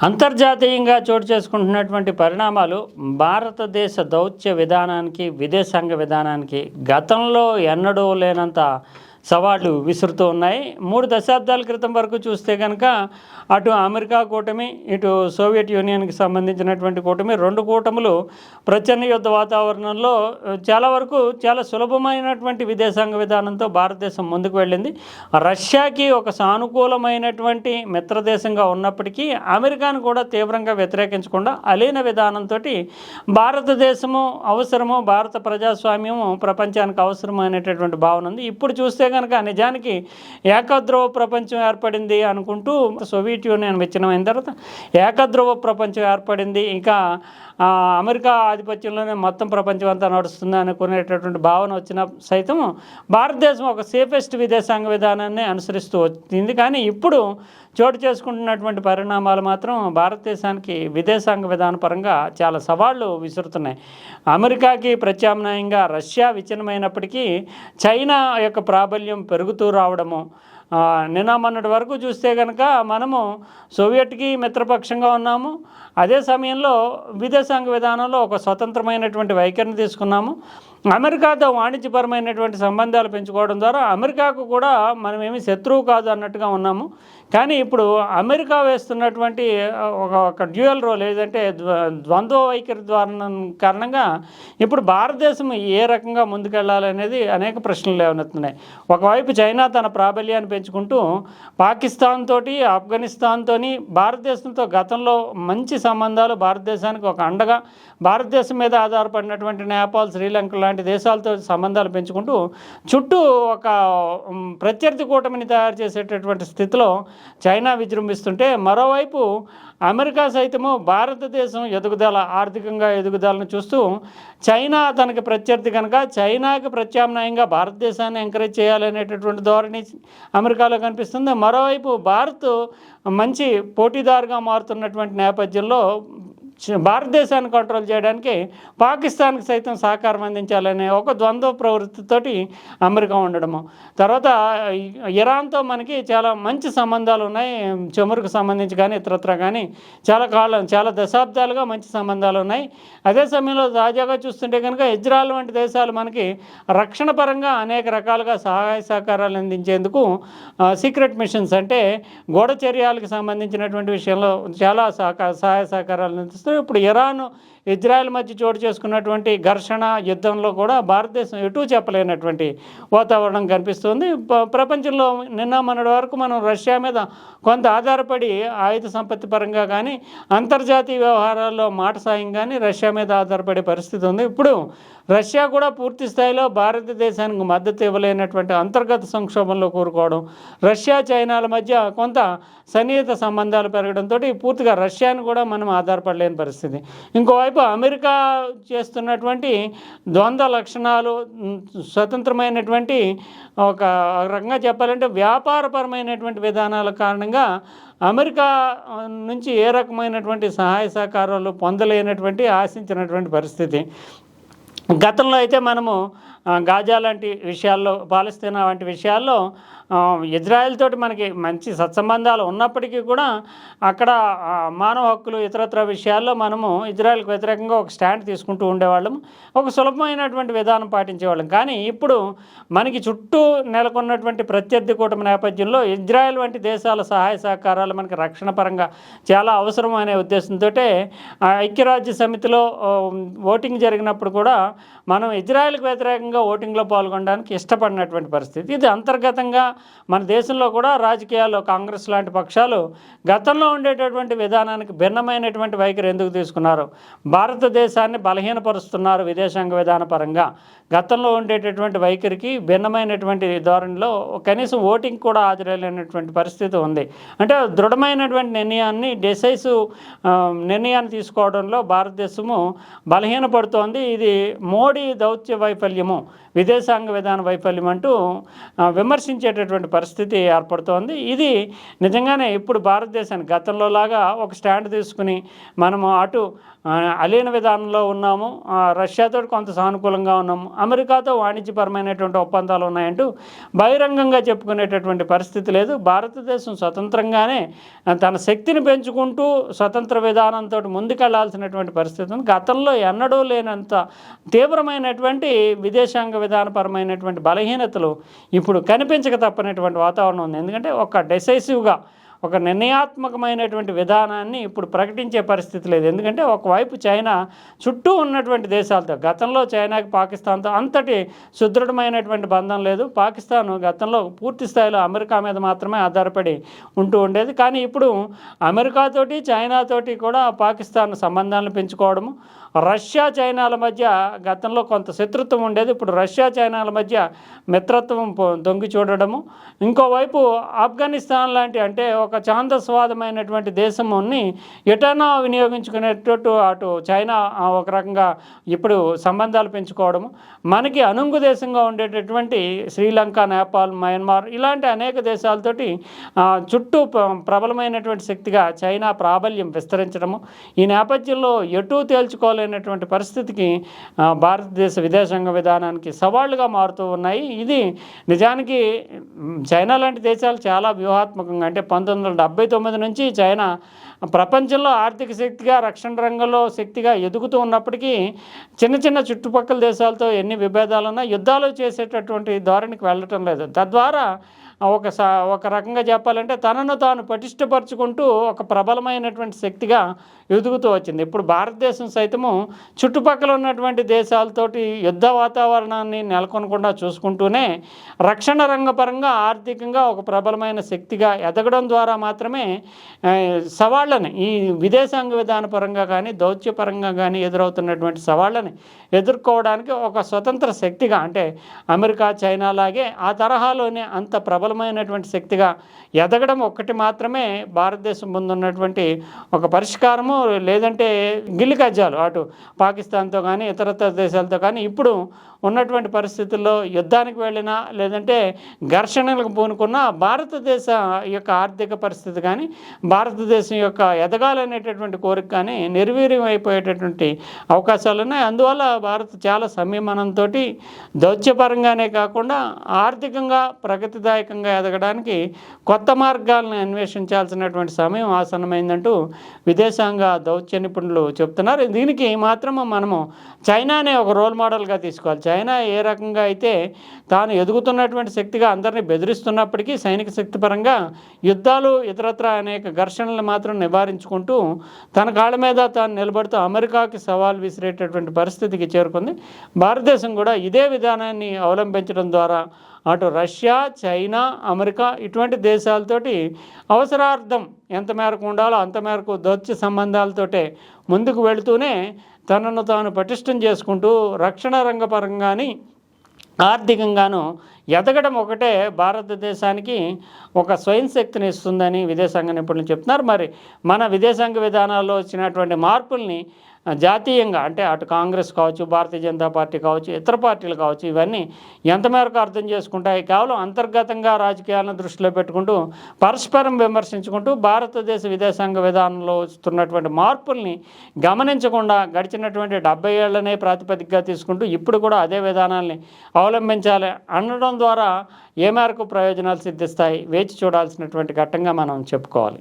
అంతర్జాతీయంగా చోటు చేసుకుంటున్నటువంటి పరిణామాలు భారతదేశ దౌత్య విధానానికి విదేశాంగ విధానానికి గతంలో ఎన్నడూ లేనంత సవాళ్ళు విసురుతూ ఉన్నాయి. మూడు దశాబ్దాల క్రితం వరకు చూస్తే కనుక అటు అమెరికా కూటమి ఇటు సోవియట్ యూనియన్కి సంబంధించినటువంటి కూటమి రెండు కూటములు ప్రచన్న యుద్ధ వాతావరణంలో చాలా వరకు చాలా సులభమైనటువంటి విదేశాంగ విధానంతో భారతదేశం ముందుకు వెళ్ళింది. రష్యాకి ఒక సానుకూలమైనటువంటి మిత్రదేశంగా ఉన్నప్పటికీ అమెరికాను కూడా తీవ్రంగా వ్యతిరేకించకుండా అలీన విధానంతో భారతదేశము అవసరము భారత ప్రజాస్వామ్యము ప్రపంచానికి అవసరమైనటువంటి భావన ఉంది. ఇప్పుడు చూస్తే కనుక నిజానికి ఏకద్రవ ప్రపంచం ఏర్పడింది అనుకుంటూ సోవియట్ యూనియన్ విచ్ఛిన్నమైన తర్వాత ఏకద్రవ ప్రపంచం ఏర్పడింది. ఇంకా అమెరికా ఆధిపత్యంలోనే మొత్తం ప్రపంచం అంతా నడుస్తుంది అనుకునేటటువంటి భావన వచ్చిన సైతం భారతదేశం ఒక సేఫెస్ట్ విదేశాంగ విధానాన్ని అనుసరిస్తూ వచ్చింది. కానీ ఇప్పుడు చోటు చేసుకుంటున్నటువంటి పరిణామాలు మాత్రం భారతదేశానికి విదేశాంగ విధాన పరంగా చాలా సవాళ్ళు విసురుతున్నాయి. అమెరికాకి ప్రత్యామ్నాయంగా రష్యా విచ్ఛిన్నమైనప్పటికీ చైనా యొక్క ప్రాబల్యం పెరుగుతూ రావడము నిన్న మొన్నటి వరకు చూస్తే కనుక మనము సోవియట్కి మిత్రపక్షంగా ఉన్నాము. అదే సమయంలో విదేశాంగ విధానంలో ఒక స్వతంత్రమైనటువంటి వైఖరిని తీసుకున్నాము. అమెరికాతో వాణిజ్యపరమైనటువంటి సంబంధాలు పెంచుకోవడం ద్వారా అమెరికాకు కూడా మనమేమి శత్రువు కాదు అన్నట్టుగా ఉన్నాము. కానీ ఇప్పుడు అమెరికా వేస్తున్నటువంటి ఒక ఒక డ్యూయల్ రోల్ ఏదంటే ద్వంద్వ వైఖరి ద్వారా కారణంగా ఇప్పుడు భారతదేశం ఏ రకంగా ముందుకెళ్ళాలనేది అనేక ప్రశ్నలు లేవనెత్తున్నాయి. ఒకవైపు చైనా తన ప్రాబల్యాన్ని పెంచుకుంటూ పాకిస్తాన్ తోటి ఆఫ్ఘనిస్తాన్తోని భారతదేశంతో గతంలో మంచి సంబంధాలు భారతదేశానికి ఒక అండగా భారతదేశం మీద ఆధారపడినటువంటి నేపాల్ శ్రీలంక లాంటి దేశాలతో సంబంధాలు పెంచుకుంటూ చుట్టూ ఒక ప్రత్యర్థి కూటమిని తయారు చేసేటటువంటి స్థితిలో చైనా విజృంభిస్తుంటే మరోవైపు అమెరికా సైతము భారతదేశం ఎదుగుదల ఆర్థికంగా ఎదుగుదలను చూస్తూ చైనా తనకి ప్రత్యర్థి కనుక చైనాకి ప్రత్యామ్నాయంగా భారతదేశాన్ని ఎంకరేజ్ చేయాలనేటటువంటి ధోరణి అమెరికాలో కనిపిస్తుంది. మరోవైపు భారత్ మంచి పోటీదారుగా మారుతున్నటువంటి నేపథ్యంలో భారతదేశాన్ని కంట్రోల్ చేయడానికి పాకిస్తాన్కి సైతం సహకారం అందించాలనే ఒక ద్వంద్వ ప్రవృత్తితోటి అమెరికా ఉండడము. తర్వాత ఇరాన్తో మనకి చాలా మంచి సంబంధాలు ఉన్నాయి. చమురుకు సంబంధించి కానీ ఇతరత్ర కానీ చాలా కాలం చాలా దశాబ్దాలుగా మంచి సంబంధాలు ఉన్నాయి. అదే సమయంలో తాజాగా చూస్తుంటే కనుక ఇజ్రాయల్ వంటి దేశాలు మనకి రక్షణ పరంగా అనేక రకాలుగా సహాయ సహకారాలు అందించేందుకు సీక్రెట్ మిషన్స్ అంటే గోడచర్యాలకు సంబంధించినటువంటి విషయంలో చాలా సహకార సహాయ సహకారాలు అందిస్తూ ఇప్పుడు ఇరాన్ ఇజ్రాయెల్ మధ్య చోటు చేసుకున్నటువంటి ఘర్షణ యుద్ధంలో కూడా భారతదేశం ఎటు చెప్పలేనటువంటి వాతావరణం కనిపిస్తుంది. ప్రపంచంలో నిన్న మొన్నటి వరకు మనం రష్యా మీద కొంత ఆధారపడి ఆయుధ సంపత్తి పరంగా కానీ అంతర్జాతీయ వ్యవహారాల్లో మాట సాయం కానీ రష్యా మీద ఆధారపడే పరిస్థితి ఉంది. ఇప్పుడు రష్యా కూడా పూర్తి స్థాయిలో భారతదేశానికి మద్దతు ఇవ్వలేనటువంటి అంతర్గత సంక్షోభంలో కూరుకోవడం రష్యా చైనాల మధ్య కొంత సన్నిహిత సంబంధాలు పెరగడంతో పూర్తిగా రష్యాను కూడా మనం ఆధారపడలేని పరిస్థితి. ఇంకోవైపు అమెరికా చేస్తున్నటువంటి ద్వంద్వ లక్షణాలు స్వతంత్రమైనటువంటి ఒక రకంగా చెప్పాలంటే వ్యాపారపరమైనటువంటి విధానాల కారణంగా అమెరికా నుంచి ఏ రకమైనటువంటి సహాయ సహకారాలు పొందలేనటువంటి ఆశించినటువంటి పరిస్థితి. గతంలో అయితే మనము గాజా లాంటి విషయాల్లో పాలస్తీనా వంటి విషయాల్లో ఇజ్రాయెల్ తోటి మనకి మంచి సత్సంబంధాలు ఉన్నప్పటికీ కూడా అక్కడ మానవ హక్కులు ఇతరత్ర విషయాల్లో మనము ఇజ్రాయెల్కి వ్యతిరేకంగా ఒక స్టాండ్ తీసుకుంటూ ఉండేవాళ్ళం ఒక సులభమైనటువంటి విధానం పాటించేవాళ్ళం. కానీ ఇప్పుడు మనకి చుట్టూ నెలకొన్నటువంటి ప్రత్యర్థి కూటమి నేపథ్యంలో ఇజ్రాయెల్ వంటి దేశాల సహాయ సహకారాలు మనకి రక్షణ పరంగా చాలా అవసరం అనే ఉద్దేశంతో ఐక్యరాజ్య సమితిలో ఓటింగ్ జరిగినప్పుడు కూడా మనం ఇజ్రాయెల్కి వ్యతిరేకంగా ఓటింగ్లో పాల్గొనడానికి ఇష్టపడినటువంటి పరిస్థితి. ఇది అంతర్గతంగా మన దేశంలో కూడా రాజకీయాల్లో కాంగ్రెస్ లాంటి పక్షాలు గతంలో ఉండేటటువంటి విధానానికి భిన్నమైనటువంటి వైఖరి ఎందుకు తీసుకున్నారు? భారతదేశాన్ని బలహీనపరుస్తున్నారు విదేశాంగ విధాన పరంగా. గతంలో ఉండేటటువంటి వైఖరికి భిన్నమైనటువంటి ధోరణిలో కనీసం ఓటింగ్ కూడా హాజరలేనటువంటి పరిస్థితి ఉంది. అంటే దృఢమైనటువంటి నిర్ణయాన్ని డిసైసివ్ నిర్ణయాన్ని తీసుకోవడంలో భారతదేశము బలహీనపడుతోంది. ఇది మోడీ దౌత్య వైఫల్యము విదేశాంగ విధాన వైఫల్యం అంటూ విమర్శించేటటువంటి విమర్శించేటటువంటి పరిస్థితి ఏర్పడుతోంది. ఇది నిజంగానే ఇప్పుడు భారతదేశాన్ని గతంలో లాగా ఒక స్టాండ్ తీసుకుని మనము అటు అలీన విధానంలో ఉన్నాము. రష్యాతో కొంత సానుకూలంగా ఉన్నాము. అమెరికాతో వాణిజ్యపరమైనటువంటి ఒప్పందాలు ఉన్నాయంటూ బహిరంగంగా చెప్పుకునేటటువంటి పరిస్థితి లేదు. భారతదేశం స్వతంత్రంగానే తన శక్తిని పెంచుకుంటూ స్వతంత్ర విధానంతో ముందుకెళ్ళాల్సినటువంటి పరిస్థితి ఉంది. గతంలో ఎన్నడూ లేనంత తీవ్రమైనటువంటి విదేశాంగ విధానపరమైనటువంటి బలహీనతలు ఇప్పుడు కనిపించక తప్పనటువంటి వాతావరణం ఉంది. ఎందుకంటే ఒక డెసైసివ్గా ఒక నిర్ణయాత్మకమైనటువంటి విధానాన్ని ఇప్పుడు ప్రకటించే పరిస్థితి లేదు. ఎందుకంటే ఒకవైపు చైనా చుట్టూ ఉన్నటువంటి దేశాలతో గతంలో చైనాకి పాకిస్తాన్తో అంతటి సుదృఢమైనటువంటి బంధం లేదు. పాకిస్తాన్ గతంలో పూర్తి స్థాయిలో అమెరికా మీద మాత్రమే ఆధారపడి ఉంటూ ఉండేది. కానీ ఇప్పుడు అమెరికాతోటి చైనాతోటి కూడా పాకిస్తాన్ సంబంధాలను పెంచుకోవడము రష్యా చైనాల మధ్య గతంలో కొంత శత్రుత్వం ఉండేది. ఇప్పుడు రష్యా చైనాల మధ్య మిత్రత్వం పొ- దొంగి చూడడము. ఇంకోవైపు ఆఫ్ఘనిస్తాన్ లాంటి అంటే ఒక ఛాందస్వాదమైనటువంటి దేశముని ఎటైనా వినియోగించుకునేటట్టు అటు చైనా ఒక రకంగా ఇప్పుడు సంబంధాలు పెంచుకోవడము. మనకి అనుంగు దేశంగా ఉండేటటువంటి శ్రీలంక నేపాల్ మయన్మార్ ఇలాంటి అనేక దేశాలతోటి చుట్టూ ప్రబలమైనటువంటి శక్తిగా చైనా ప్రాబల్యం విస్తరించడము. ఈ నేపథ్యంలో ఎటూ తేల్చుకోలేనటువంటి పరిస్థితికి భారతదేశ విదేశాంగ విధానానికి సవాళ్ళుగా మారుతూ ఉన్నాయి. ఇది నిజానికి చైనా లాంటి దేశాలు చాలా వ్యూహాత్మకంగా అంటే పంతొమ్మిది వందల డెబ్బై తొమ్మిది నుంచి చైనా ప్రపంచంలో ఆర్థిక శక్తిగా రక్షణ రంగంలో శక్తిగా ఎదుగుతూ ఉన్నప్పటికీ చిన్న చిన్న చుట్టుపక్కల దేశాలతో ఎన్ని విభేదాలున్నా యుద్ధాలు చేసేటటువంటి ధోరణికి వెళ్ళటం లేదు. తద్వారా ఒక సా ఒక రకంగా చెప్పాలంటే తనను తాను పటిష్టపరుచుకుంటూ ఒక ప్రబలమైనటువంటి శక్తిగా ఎదుగుతూ వచ్చింది. ఇప్పుడు భారతదేశం సైతము చుట్టుపక్కల ఉన్నటువంటి దేశాలతోటి యుద్ధ వాతావరణాన్ని నెలకొనకుండా చూసుకుంటూనే రక్షణ రంగపరంగా ఆర్థికంగా ఒక ప్రబలమైన శక్తిగా ఎదగడం ద్వారా మాత్రమే సవాళ్ళు సవాళ్ళని ఈ విదేశాంగ విధాన పరంగా కానీ దౌత్యపరంగా కానీ ఎదురవుతున్నటువంటి సవాళ్ళని ఎదుర్కోవడానికి ఒక స్వతంత్ర శక్తిగా అంటే అమెరికా చైనా లాగే ఆ తరహాలోనే అంత ప్రబలమైనటువంటి శక్తిగా ఎదగడం ఒక్కటి మాత్రమే భారతదేశం ముందున్నటువంటి ఒక పరిష్కారము. లేదంటే గిల్లి కజ్జాలు అటు పాకిస్తాన్తో కానీ ఇతర దేశాలతో కానీ ఇప్పుడు ఉన్నటువంటి పరిస్థితుల్లో యుద్ధానికి వెళ్ళినా లేదంటే ఘర్షణలకు పూనుకున్న భారతదేశ యొక్క ఆర్థిక పరిస్థితి కానీ భారతదేశం యొక్క ఎదగాలనేటటువంటి కోరిక కానీ నిర్వీర్యం అయిపోయేటటువంటి అవకాశాలు ఉన్నాయి. అందువల్ల భారత్ చాలా సంయమనంతో దౌత్యపరంగానే కాకుండా ఆర్థికంగా ప్రగతిదాయకంగా ఎదగడానికి కొత్త మార్గాలను అన్వేషించాల్సినటువంటి సమయం ఆసన్నమైందంటూ విదేశాంగ దౌత్య నిపుణులు చెప్తున్నారు. దీనికి మాత్రము మనము చైనానే ఒక రోల్ మోడల్గా తీసుకోవాలి. చైనా ఏ రకంగా అయితే తాను ఎదుగుతున్నటువంటి శక్తిగా అందరినీ బెదిరిస్తున్నప్పటికీ సైనిక శక్తి పరంగా యుద్ధాలు ఇతరత్ర అనేక ఘర్షణలు మాత్రం నివారించుకుంటూ తన కాళ్ళ మీద తాను నిలబడుతూ అమెరికాకి సవాల్ విసిరేటటువంటి పరిస్థితికి చేరుకుంది. భారతదేశం కూడా ఇదే విధానాన్ని అవలంబించడం ద్వారా అటు రష్యా చైనా అమెరికా ఇటువంటి దేశాలతోటి అవసరార్థం ఎంత మేరకు ఉండాలో అంత మేరకు దౌత్య సంబంధాలతోటే ముందుకు వెళుతూనే తనను తాను పటిష్టం చేసుకుంటూ రక్షణ రంగపరంగాని ఆర్థికంగాను ఎదగడం ఒకటే భారతదేశానికి ఒక స్వయం శక్తిని ఇస్తుందని విదేశాంగ నిపుణులు చెప్తున్నారు. మరి మన విదేశాంగ విధానాల్లో వచ్చినటువంటి మార్పుల్ని జాతీయంగా అంటే అటు కాంగ్రెస్ కావచ్చు భారతీయ జనతా పార్టీ కావచ్చు ఇతర పార్టీలు కావచ్చు ఇవన్నీ ఎంత మేరకు అర్థం చేసుకుంటాయి కేవలం అంతర్గతంగా రాజకీయాలను దృష్టిలో పెట్టుకుంటూ పరస్పరం విమర్శించుకుంటూ భారతదేశ విదేశాంగ విధానంలో వస్తున్నటువంటి మార్పుల్ని గమనించకుండా గడిచినటువంటి డెబ్బై ఏళ్ళనే ప్రాతిపదికగా తీసుకుంటూ ఇప్పుడు కూడా అదే విధానాల్ని అవలంబించాలి అనడం ద్వారా ఏ మేరకు ప్రయోజనాలు సిద్ధిస్తాయి వేచి చూడాల్సినటువంటి ఘట్టంగా మనం చెప్పుకోవాలి.